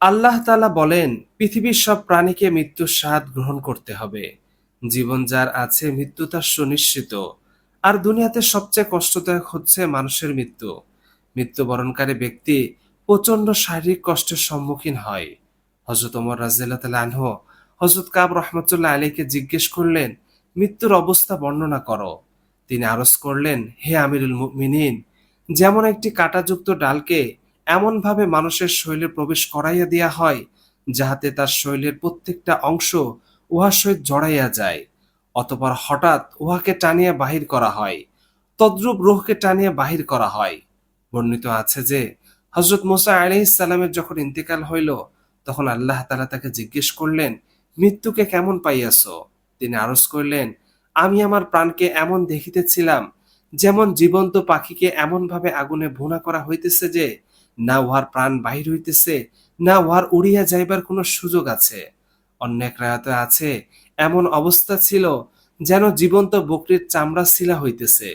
আল্লাহ তাআলা বলেন, পৃথিবীর সব প্রাণীকে মৃত্যুর স্বাদ গ্রহণ করতে হবে। জীবন যার আছে, মৃত্যু তার সুনিশ্চিত। আর দুনিয়াতে সবচেয়ে কষ্টদায়ক হচ্ছে মানুষের মৃত্যু। মৃত্যুবরণকারী ব্যক্তি প্রচণ্ড শারীরিক কষ্টের সম্মুখীন হয়। হজরত ওমর রাজিয়াল্লাহ তাআলা আনহু হজরত কাব রহমতুল্লাহ আলীকে জিজ্ঞেস করলেন, মৃত্যুর অবস্থা বর্ণনা করো। তিনি আরজ করলেন, হে আমিরুল মুমিনিন, যেমন একটি কাঁটাযুক্ত ডালকে এমনভাবে মানুষের শরীরে প্রবেশ করাইয়া দেয়া হয়, যাহাতে তার শরীরের প্রত্যেকটা অংশ উহার সহিত জড়াইয়া যায়। অতপর হঠাৎ উহাকে টানিয়া বাহির করা হয়, তদ্রূপ রোহকে টানিয়া বাহির করা হয়। বর্ণিত আছে যে হজরত মোসা আলাইহিসসালামের যখন ইন্তেকাল হইল, তখন আল্লাহ তালা তাকে জিজ্ঞেস করলেন, মৃত্যুকে কেমন পাইয়াছ? তিনি আরজ করলেন, আমি আমার প্রাণকে এমন দেখিতেছিলাম, যেমন জীবন্ত পাখিকে এমনভাবে আগুনে ভুনা করা হইতেছে যে না উহার প্রাণ বাহির হইতেছে, না উহার উড়িয়া যাইবার কোনো সুযোগ আছে। অন্য এক রায়াতে আছে, এমন অবস্থা ছিল যেন জীবন্ত বকরির চামড়া শিলা হইতেছে।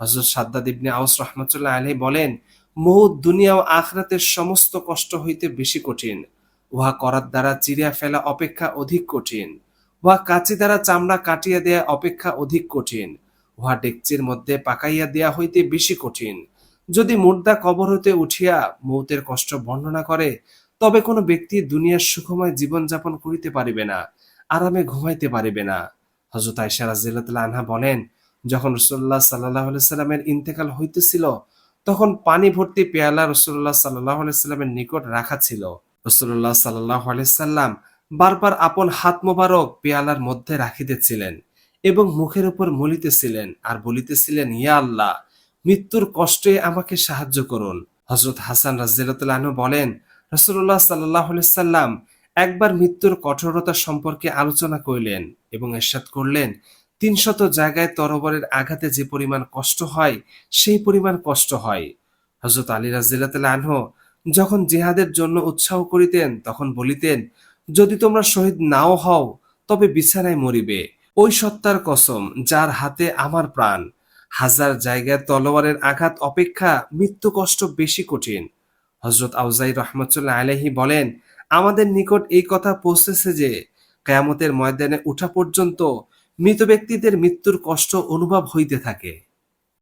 হজরত সাদ্দাদ ইবনে আউস রহমতুল্লাহ আলী বলেন মৌত দুনিয়া ও আখরাতের সমস্ত কষ্ট হইতে বেশি কঠিন। উহা করার দ্বারা চিরিয়া ফেলা অপেক্ষা অধিক কঠিন। উহা কাচি দ্বারা চামড়া কাটিয়া দেয়া অপেক্ষা অধিক কঠিন। উহা ডেকচির মধ্যে পাকাইয়া দেয়া হইতে বেশি কঠিন। যদি মুর্দা কবর হইতে উঠিয়া মৌতের কষ্ট বর্ণনা করে, তবে কোনো ব্যক্তি দুনিয়ার সুখময় জীবনযাপন করিতে পারিবে না, আরামে ঘুমাইতে পারিবে না। হজরত আয়সা রাজিয়াল্লাহ আনহা বলেন, যখন রসুল্লাহ সাল্লাহ সাল্লামের ইন্তেকাল হইতেছিল, তখন পানি ভর্তি পেয়ালা রসুল্লাহ সাল্লাহ সাল্লামের নিকট রাখা ছিল। রসুল্লাহ সাল্লাহ সাল্লাম বারবার আপন হাত মোবারক পেয়ালার মধ্যে রাখিতেছিলেন এবং মুখের উপর মলিতেছিলেন আর বলিতেছিলেন, ইয়া আল্লাহ মৃত্যুর কষ্টে আমাকে সাহায্য করুন। হজরত হাসান রাজিয়াল্লাহ বলেন রসুল্লাহ সাল্লাহ সাল্লাম একবার মৃত্যুর কঠোরতা সম্পর্কে আলোচনা করিলেন এবং এরশাদ করলেন, তিনশত জায়গায় তরবারের আঘাতে যে পরিমাণ কষ্ট হয়, সেই পরিমাণ কষ্ট হয়। হজরত আলী রাজিল্লাহ আনহ যখন জিহাদের জন্য উৎসাহ করিতেন, তখন বলিতেন, যদি তোমরা শহীদ নাও হও, তবে বিছানায় মরিবে। ওই সত্তার কসম, যার হাতে আমার প্রাণ হাজার জায়গায় তলোয়ারের আঘাত, অপেক্ষা, মৃত্যু কষ্ট বেশি কঠিন। হজরত আউজাই রহমতুল্লাহ আলহি বলেন, আমাদের নিকট এই কথা পৌঁছেছে যে, কেয়ামতের ময়দানে উঠা পর্যন্ত মৃত ব্যক্তিদের মৃত্যুর কষ্ট অনুভব হইতে থাকে।